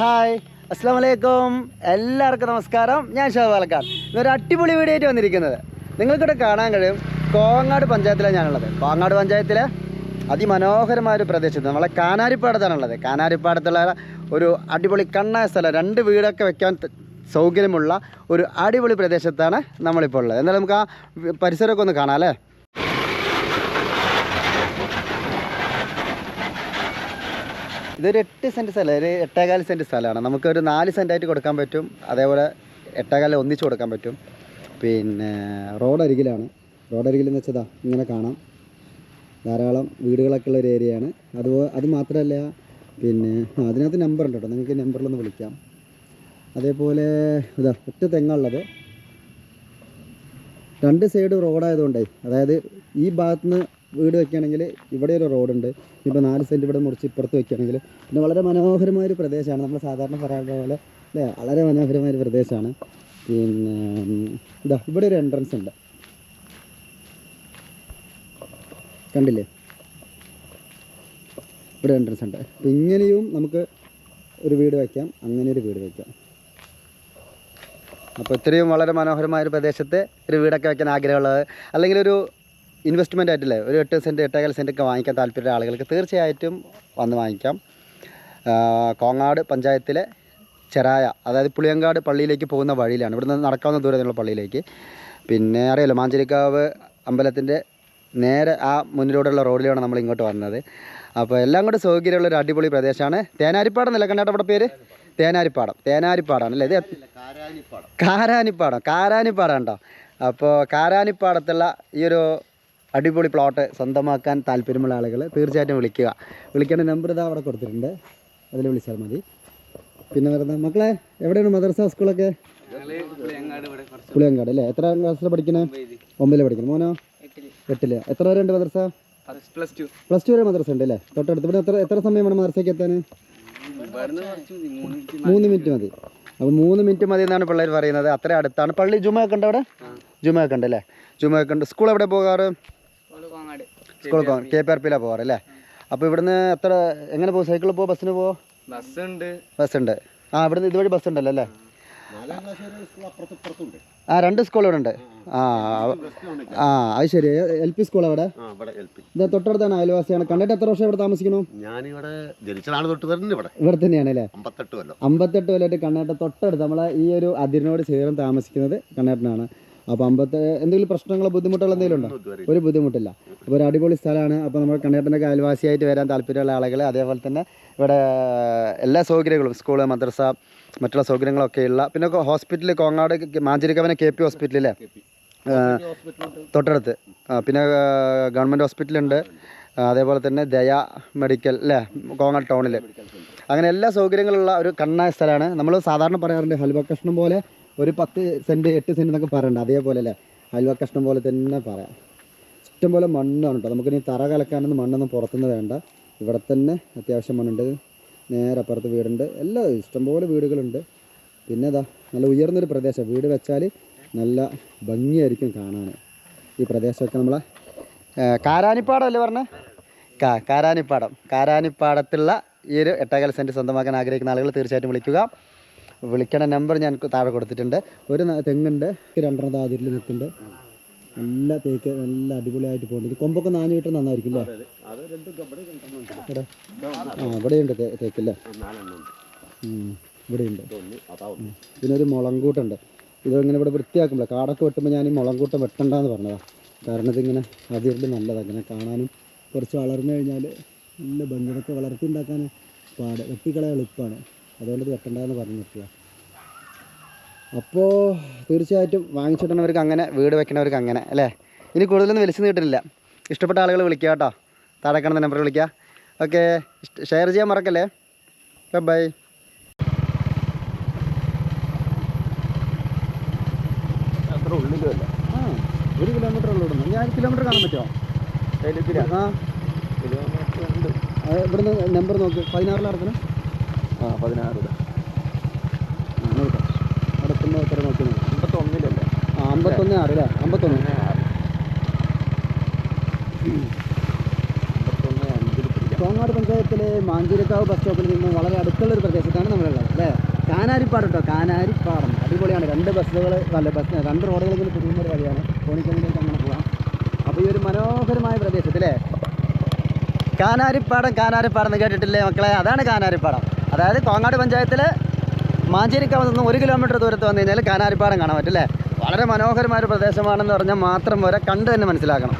Hi അസ്സാം വലൈക്കും എല്ലാവർക്കും നമസ്കാരം. ഞാൻ ഷാ പാലക്കാട്. ഇന്നൊരു അടിപൊളി വീഡിയോ ആയിട്ട് വന്നിരിക്കുന്നത്. നിങ്ങൾക്കിവിടെ കാണാൻ കഴിയും കോങ്ങാട് പഞ്ചായത്തിലാണ് ഞാനുള്ളത്. കോങ്ങാട് പഞ്ചായത്തിലെ അതിമനോഹരമായ ഒരു പ്രദേശത്ത് നമ്മളെ കാനാരിപ്പാടത്താണുള്ളത് കാനാരിപ്പാടത്തുള്ള ഒരു അടിപൊളി കണ്ണായ സ്ഥലം. രണ്ട് വീടൊക്കെ വെക്കാൻ സൗകര്യമുള്ള ഒരു അടിപൊളി പ്രദേശത്താണ് നമ്മളിപ്പോൾ ഉള്ളത്. എന്നാലും നമുക്ക് ആ പരിസരമൊക്കെ ഒന്ന് കാണാം അല്ലേ? ഇതൊരു എട്ട് സെന്റ് സ്ഥലം ഒരു എട്ടേകാൽ സെന്റ് സ്ഥലമാണ്. നമുക്കൊരു നാല് സെന്റായിട്ട് കൊടുക്കാൻ പറ്റും. അതേപോലെ എട്ടേകാൽ ഒന്നിച്ച് കൊടുക്കാൻ പറ്റും. പിന്നെ റോഡ് അരികിലാണ്. റോഡ് അരികിലെന്ന് വെച്ചതാ ഇങ്ങനെ കാണാം. ധാരാളം വീടുകളൊക്കെ ഉള്ള ഒരു ഏരിയയാണ്. അത് അത് മാത്രമല്ല പിന്നെ അതിനകത്ത് നമ്പർ ഉണ്ട് കേട്ടോ. നിങ്ങൾക്ക് നമ്പറിലൊന്ന് വിളിക്കാം. അതേപോലെ ഇതാ ഒറ്റ തെങ്ങുള്ളത് രണ്ട് സൈഡ് റോഡായതുകൊണ്ടേ അതായത് ഈ ഭാഗത്ത് നിന്ന് വീട് വെക്കുകയാണെങ്കിൽ ഇവിടെ ഒരു റോഡുണ്ട്. ഇപ്പോൾ നാല് സെന്റ് ഇവിടെ മുറിച്ച് ഇപ്പുറത്ത് വെക്കുകയാണെങ്കിൽ പിന്നെ വളരെ മനോഹരമായൊരു പ്രദേശമാണ്. നമ്മൾ സാധാരണ പറയാറുള്ള പോലെ അല്ലേ? വളരെ മനോഹരമായൊരു പ്രദേശമാണ്. പിന്നെ ഇതാ ഇവിടെ ഒരു എൻട്രൻസ് ഉണ്ട്. കണ്ടില്ലേ? ഇവിടെ എൻട്രൻസ് ഉണ്ട്. അപ്പോൾ ഇങ്ങനെയും നമുക്ക് ഒരു വീട് വയ്ക്കാം അങ്ങനെ ഒരു വീട് വയ്ക്കാം അപ്പോൾ ഇത്രയും വളരെ മനോഹരമായ ഒരു പ്രദേശത്ത് ഒരു വീടൊക്കെ വയ്ക്കാൻ ആഗ്രഹമുള്ളത്. അല്ലെങ്കിൽ ഒരു ഇൻവെസ്റ്റ്മെന്റ് ആയിട്ടില്ലേ? ഒരു എട്ട് സെന്റ് എട്ടേകാൽ സെന്റൊക്കെ വാങ്ങിക്കാൻ താല്പര്യമുള്ള ആളുകൾക്ക് തീർച്ചയായിട്ടും വന്ന് വാങ്ങിക്കാം. കോങ്ങാട് പഞ്ചായത്തിലെ ചെറായ അതായത് പുളിയങ്കാട് പള്ളിയിലേക്ക് പോകുന്ന വഴിയിലാണ്. ഇവിടുന്ന് നടക്കാവുന്ന ദൂരത്തിലുള്ള പള്ളിയിലേക്ക്. പിന്നെ അറിയാലോ മാഞ്ചേരിക്കാവ് അമ്പലത്തിന്റെ നേരെ ആ മുന്നിലൂടെയുള്ള റോഡിലാണ് നമ്മൾ ഇങ്ങോട്ട് വന്നത്. അപ്പോൾ എല്ലാം കൂടെ സൗകര്യമുള്ള ഒരു അടിപൊളി പ്രദേശമാണ്. തേനാരിപ്പാടം എന്നല്ല കണ്ടാട്ട് അവിടെ പേര്? തേനാരിപ്പാടം. തേനാരിപ്പാടാണ് അല്ലേ? ഇത് കാരാനിപ്പാടം. കാരാനിപ്പാടം. ഉണ്ടോ അപ്പോൾ കാരാനിപ്പാടത്തുള്ള ഈ ഒരു അടിപൊളി പ്ലോട്ട് സ്വന്തമാക്കാൻ താല്പര്യമുള്ള ആളുകൾ തീർച്ചയായിട്ടും വിളിക്കുക. വിളിക്കേണ്ട നമ്പർ ഇതാ അവിടെ കൊടുത്തിട്ടുണ്ട്. അതിൽ വിളിച്ചാൽ മതി. പിന്നെ വരുന്നത് മക്കളെ എവിടെയാണ് മദർസ സ്കൂളൊക്കെ പുളിയങ്കാട് അല്ലേ? എത്ര ക്ലാസ്സിൽ പഠിക്കണേ? ഒമ്പതിൽ പഠിക്കണം. മോനോ? എട്ടിൽ. എത്ര വരെ ഉണ്ട് മദർസ പ്ലസ് ടു പ്ലസ് ടു വരെ മദർസ ഉണ്ട് അല്ലേ? തൊട്ടടുത്ത്. പിന്നെ എത്ര എത്ര സമയം വേണം മദർസയ്ക്ക് എത്താൻ? മൂന്ന് മിനിറ്റ് മതി. അപ്പോൾ മൂന്ന് മിനിറ്റ് മതി എന്നാണ് പിള്ളേർ പറയുന്നത്. അത്ര അടുത്താണ്. പള്ളി ജുമ ഒക്കെ ഉണ്ട് അവിടെ? ജുമ ഒക്കെ ഉണ്ട് അല്ലേ? ജുമ ഒക്കെ ഉണ്ട്. സ്കൂൾ എവിടെ പോകാറ്? സ്കൂൾ കെ പി ആർ പിയിലാണ് പോകാറ് അല്ലേ? അപ്പോൾ ഇവിടുന്ന് എത്ര എങ്ങനെ പോകും സൈക്കിളിൽ പോകും ബസ്സിന് പോകുമോ ബസ് ഉണ്ട് ബസ് ഉണ്ട് ആ ഇവിടുന്ന് ഇതുവഴി ബസ് ഉണ്ടല്ലോ അല്ലേ ആ രണ്ട് സ്കൂൾ ഇവിടെ ഉണ്ട്. ആ ആ അത് ശരി. എൽ പി സ്കൂൾ അവിടെ? ഇത് തൊട്ടടുത്താണ് അയൽവാസിയാണ്. കണ്ടിട്ട് എത്ര വർഷം ഇവിടെ താമസിക്കണോ ഞാനിവിടെ ജനിച്ചതാണ് തൊട്ട് തന്നെ ഇവിടെ. ഇവിടെ തന്നെയാണ് അല്ലേ? അമ്പത്തെട്ട് കൊല്ലം. അമ്പത്തെട്ട് കൊല്ലമായിട്ട് കണ്ണേട്ട തൊട്ടടുത്ത് നമ്മളെ ഈ ഒരു അതിരിനോട് ചേർന്ന് താമസിക്കുന്നത് കണ്ണേട്ടനാണ്. അപ്പോൾ അമ്പത്തെ എന്തെങ്കിലും പ്രശ്നങ്ങളോ ബുദ്ധിമുട്ടുകളോ എന്തെങ്കിലും ഉണ്ടോ? ഒരു ബുദ്ധിമുട്ടില്ല. അപ്പോൾ ഒരു അടിപൊളി സ്ഥലമാണ്. അപ്പോൾ നമ്മൾ കണ്ണേട്ടന്റെ അയൽവാസിയായിട്ട് വരാൻ താല്പര്യമുള്ള ആളുകൾ അതേപോലെ തന്നെ ഇവിടെ എല്ലാ സൗകര്യങ്ങളും സ്കൂൾ മദ്രസ മറ്റുള്ള സൗകര്യങ്ങളൊക്കെ ഉള്ള പിന്നെ ഹോസ്പിറ്റൽ കോങ്ങാട് മാഞ്ചിരിക്കവനെ കെ പി ഹോസ്പിറ്റലിലെ തൊട്ടടുത്ത്. പിന്നെ ഗവൺമെന്റ് ഹോസ്പിറ്റലുണ്ട്. അതേപോലെ തന്നെ ദയ മെഡിക്കൽ അല്ലേ കോങ്ങാട് ടൗണിൽ അങ്ങനെ എല്ലാ സൗകര്യങ്ങളുള്ള ഒരു കണ്ണായ സ്ഥലമാണ്. നമ്മൾ സാധാരണ പറയാറുണ്ട് ഹൽവ കഷ്ണം പോലെ ഒരു പത്ത് സെന്റ് എട്ട് സെന്റ് എന്നൊക്കെ പറയണ്ട. അതേപോലെ അല്ലേ ഹൽവ കഷ്ണം പോലെ തന്നെ പറയാം. ഇഷ്ടംപോലെ മണ്ണാണ് കേട്ടോ. നമുക്കിനി തറ കലക്കാനൊന്നും മണ്ണൊന്നും പുറത്തുനിന്ന് വേണ്ട. ഇവിടെ തന്നെ അത്യാവശ്യം മണ്ണുണ്ട്. നേരെ അപ്പുറത്ത് വീടുണ്ട്. എല്ലാം ഇഷ്ടംപോലെ വീടുകളുണ്ട്. പിന്നെ ഇതാ നല്ല ഉയർന്നൊരു പ്രദേശം. വീട് വെച്ചാൽ നല്ല ഭംഗിയായിരിക്കും കാണാൻ ഈ പ്രദേശമൊക്കെ നമ്മളെ കാരാനിപ്പാടം അല്ലേ കാ കാരാനിപ്പാടം. കാരാനിപ്പാടത്തുള്ള ഈ ഒരു എട്ടേകാൽ സെന്റ് സ്വന്തമാക്കാൻ ആഗ്രഹിക്കുന്ന ആളുകൾ തീർച്ചയായിട്ടും വിളിക്കുക. വിളിക്കണ നമ്പർ ഞാൻ താഴെ കൊടുത്തിട്ടുണ്ട്. ഒരു തെങ്ങുണ്ട് രണ്ടെണ്ണം താതിരിൽ നിൽക്കുന്നുണ്ട്. നല്ല തേക്ക് നല്ല അടിപൊളിയായിട്ട് പോകുന്നുണ്ട്. കൊമ്പൊക്കെ നാഞ്ഞു കിട്ടാൻ നന്നായിരിക്കും അല്ലേ? ആ ഇവിടെയുണ്ട് തേക്കില്ലേ? ഇവിടെയുണ്ട്. പിന്നെ ഒരു മുളങ്കൂട്ടുണ്ട്. ഇതിങ്ങനെ ഇവിടെ വൃത്തിയാക്കുമ്പോൾ കാടൊക്കെ വെട്ടുമ്പോൾ ഞാൻ ഈ മുളങ്കൂട്ടം വെട്ടണ്ടെന്ന് പറഞ്ഞതാ. കാരണം ഇതിങ്ങനെ അതിരിൽ നല്ലതാണ് അങ്ങനെ കാണാനും കുറച്ച് വളർന്നു കഴിഞ്ഞാൽ നല്ല ഭംഗിയൊക്കെ വളർത്തി ഉണ്ടാക്കാൻ പാട്. വെട്ടിക്കളയാൻ എളുപ്പമാണ് അതുകൊണ്ട് ഇത് വെട്ടണ്ടെന്ന് പറഞ്ഞു നിർത്തുക അപ്പോൾ തീർച്ചയായിട്ടും വാങ്ങിച്ചിട്ടുന്നവർക്ക് അങ്ങനെ വീട് വെക്കണവർക്ക് അങ്ങനെ അല്ലേ? ഇനി കൂടുതലൊന്നും വലിച്ചു നീട്ടില്ല ഇഷ്ടപ്പെട്ട ആളുകൾ വിളിക്കുക കേട്ടോ. താഴെ കാണുന്ന നമ്പർ വിളിക്കുക. ഓക്കെ ഷെയർ ചെയ്യാൻ മറക്കല്ലേ? ബൈ. അത്ര ഉള്ളിലുമല്ല ആ ഒരു കിലോമീറ്റർ ഉള്ളൂ ഇവിടുന്ന്. ഞാൻ കിലോമീറ്റർ കാണാൻ പറ്റുമോ? ആ. കിലോമീറ്റർ ഉണ്ട്. ഇവിടുന്ന് നമ്പർ നോക്ക്. നടക്കണം. ആ പതിനാറ് എത്തുമ്പോൾ എത്ര നോക്കുന്നത് അമ്പത്തൊന്നിലല്ലേ? ആ അമ്പത്തൊന്ന് ആറ് അല്ലേ അമ്പത്തൊന്ന്. അമ്പത്തൊന്ന് കോങ്ങാട് പഞ്ചായത്തിലെ മാഞ്ചൂരിക്കാവ് ബസ് സ്റ്റോപ്പിൽ നിന്ന് വളരെ അടുത്തുള്ള ഒരു പ്രദേശത്താണ് നമ്മളുള്ളത് കാനാരിപ്പാട് കേട്ടോ കാനാരിപ്പാടം. അടിപൊളിയാണ്. രണ്ട് ബസ്സുകൾ നല്ല ബസ് രണ്ട് റോഡുകളിൽ നിന്ന് തിരിയുന്ന ഒരു വഴിയാണ്. കോണിക്കലിലേക്ക് അങ്ങനെ പോകാം അപ്പോൾ ഈ ഒരു മനോഹരമായ പ്രദേശത്തില്ലേ കാനാരിപ്പാടം കാനാരിപ്പാടം എന്ന് കേട്ടിട്ടില്ലേ മക്കളെ? അതാണ് കാനാരിപ്പാടം. അതായത് കോങ്ങാട് പഞ്ചായത്തിൽ മാഞ്ചേരിക്കാവ് നിന്ന് ഒരു കിലോമീറ്റർ ദൂരത്ത് വന്നു കഴിഞ്ഞാൽ കാനാരിപ്പാടം കാണാൻ പറ്റും അല്ലേ? വളരെ മനോഹരമായ ഒരു പ്രദേശമാണെന്ന് പറഞ്ഞാൽ മാത്രം വരെ കണ്ട് തന്നെ മനസ്സിലാക്കണം.